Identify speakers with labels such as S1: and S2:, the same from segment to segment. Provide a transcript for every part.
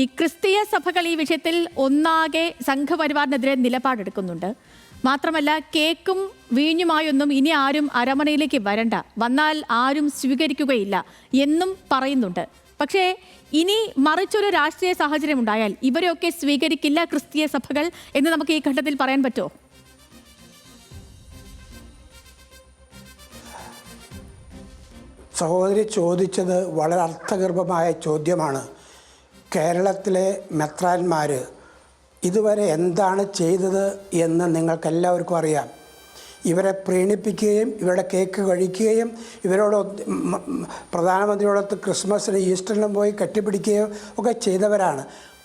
S1: ഈ ക്രിസ്തീയ സഭകൾ ഈ വിഷയത്തിൽ ഒന്നാകെ സംഘപരിവാറിനെതിരെ നിലപാടെടുക്കുന്നുണ്ട്. മാത്രമല്ല കേക്കും വീഞ്ഞുമായൊന്നും ഇനി ആരും അരമനയിലേക്ക് വരണ്ട. വന്നാൽ ആരും സ്വീകരിക്കുകയില്ല എന്നും പറയുന്നുണ്ട്. പക്ഷേ ഇനി മറിച്ചൊരു രാഷ്ട്രീയ സാഹചര്യം ഉണ്ടായാൽ ഇവരെയൊക്കെ സ്വീകരിക്കില്ല ക്രിസ്തീയ സഭകൾ എന്ന് നമുക്ക് ഈ ഘട്ടത്തിൽ പറയാൻ പറ്റുമോ?
S2: സഹോദരി ചോദിച്ചത് വളരെ അർത്ഥഗർഭമായ ചോദ്യമാണ്. കേരളത്തിലെ മെത്രാന്മാർ ഇതുവരെ എന്താണ് ചെയ്തത് എന്ന് നിങ്ങൾക്കെല്ലാവർക്കും അറിയാം. ഇവരെ പ്രീണിപ്പിക്കുകയും ഇവരുടെ കേക്ക് കഴിക്കുകയും ഇവരോട് പ്രധാനമന്ത്രിയോടൊത്ത് ക്രിസ്മസിന് ഈസ്റ്ററിനും പോയി കെട്ടിപ്പിടിക്കുകയും ഒക്കെ ചെയ്തവരാണ്.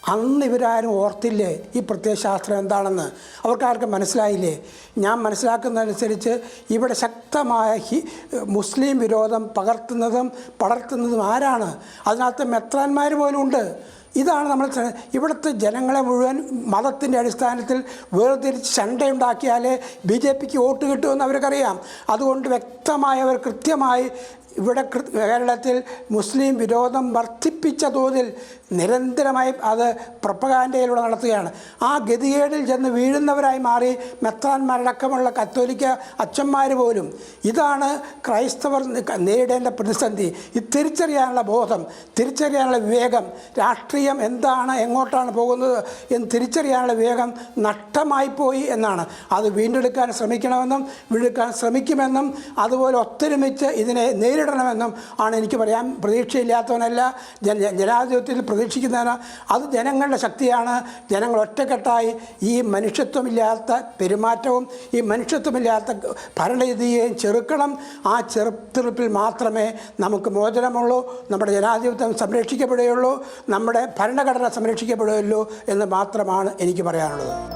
S2: അന്ന് ഇവരാരും ഓർത്തില്ലേ ഈ പ്രത്യയശാസ്ത്രം എന്താണെന്ന്? അവർക്കാർക്കും മനസ്സിലായില്ലേ? ഞാൻ മനസ്സിലാക്കുന്നതനുസരിച്ച് ഇവിടെ ശക്തമായ ഹി മുസ്ലിം വിരോധം പകർത്തുന്നതും പടർത്തുന്നതും ആരാണ്? അതിനകത്ത് മെത്രാന്മാർ പോലും ഉണ്ട്. ഇതാണ് നമ്മൾ ഇവിടുത്തെ ജനങ്ങളെ മുഴുവൻ മതത്തിന്റെ അടിസ്ഥാനത്തിൽ വേർതിരിച്ച് ചണ്ടയുണ്ടാക്കിയാലേ ബി ജെ പിക്ക് വോട്ട് കിട്ടുമെന്ന് അവർക്കറിയാം. അതുകൊണ്ട് വ്യക്തമായി അവർ കൃത്യമായി ഇവിടെ കേരളത്തിൽ മുസ്ലിം വിരോധം വർദ്ധിപ്പിച്ച തോതിൽ നിരന്തരമായി അത് പ്രപ്പകാൻഡയിലൂടെ നടത്തുകയാണ്. ആ ഗതികേടിൽ ചെന്ന് വീഴുന്നവരായി മാറി മെത്രാന്മാരടക്കമുള്ള കത്തോലിക്ക അച്ഛന്മാർ പോലും. ഇതാണ് ക്രൈസ്തവർ നേരിടേണ്ട പ്രതിസന്ധി. ഇത് തിരിച്ചറിയാനുള്ള ബോധം തിരിച്ചറിയാനുള്ള വിവേകം രാഷ്ട്രീയം എന്താണ് എങ്ങോട്ടാണ് പോകുന്നത് എന്ന് തിരിച്ചറിയാനുള്ള വിവേകം നഷ്ടമായി പോയി എന്നാണ്. അത് വീണ്ടെടുക്കാൻ ശ്രമിക്കണമെന്നും വീണ്ടെടുക്കാൻ ശ്രമിക്കുമെന്നും അതുപോലെ ഒത്തൊരുമിച്ച് ഇതിനെ നേരിടണമെന്നും ആണ് എനിക്ക് പറയാൻ പ്രതീക്ഷയില്ലാത്തവനല്ല. ജന ജനാധിപത്യത്തിൽ പ്രതീക്ഷിക്കുന്നവന് അത് ജനങ്ങളുടെ ശക്തിയാണ്. ജനങ്ങൾ ഒറ്റക്കെട്ടായി ഈ മനുഷ്യത്വമില്ലാത്ത പെരുമാറ്റവും ഈ മനുഷ്യത്വമില്ലാത്ത ഭരണരീതിയെയും ചെറുക്കണം. ആ ചെറുത്തിറുപ്പിൽ മാത്രമേ നമുക്ക് മോചനമുള്ളൂ. നമ്മുടെ ജനാധിപത്യം സംരക്ഷിക്കപ്പെടുകയുള്ളൂ. നമ്മുടെ ഭരണഘടന സംരക്ഷിക്കപ്പെടുകയുള്ളൂ എന്ന് മാത്രമാണ് എനിക്ക് പറയാനുള്ളത്.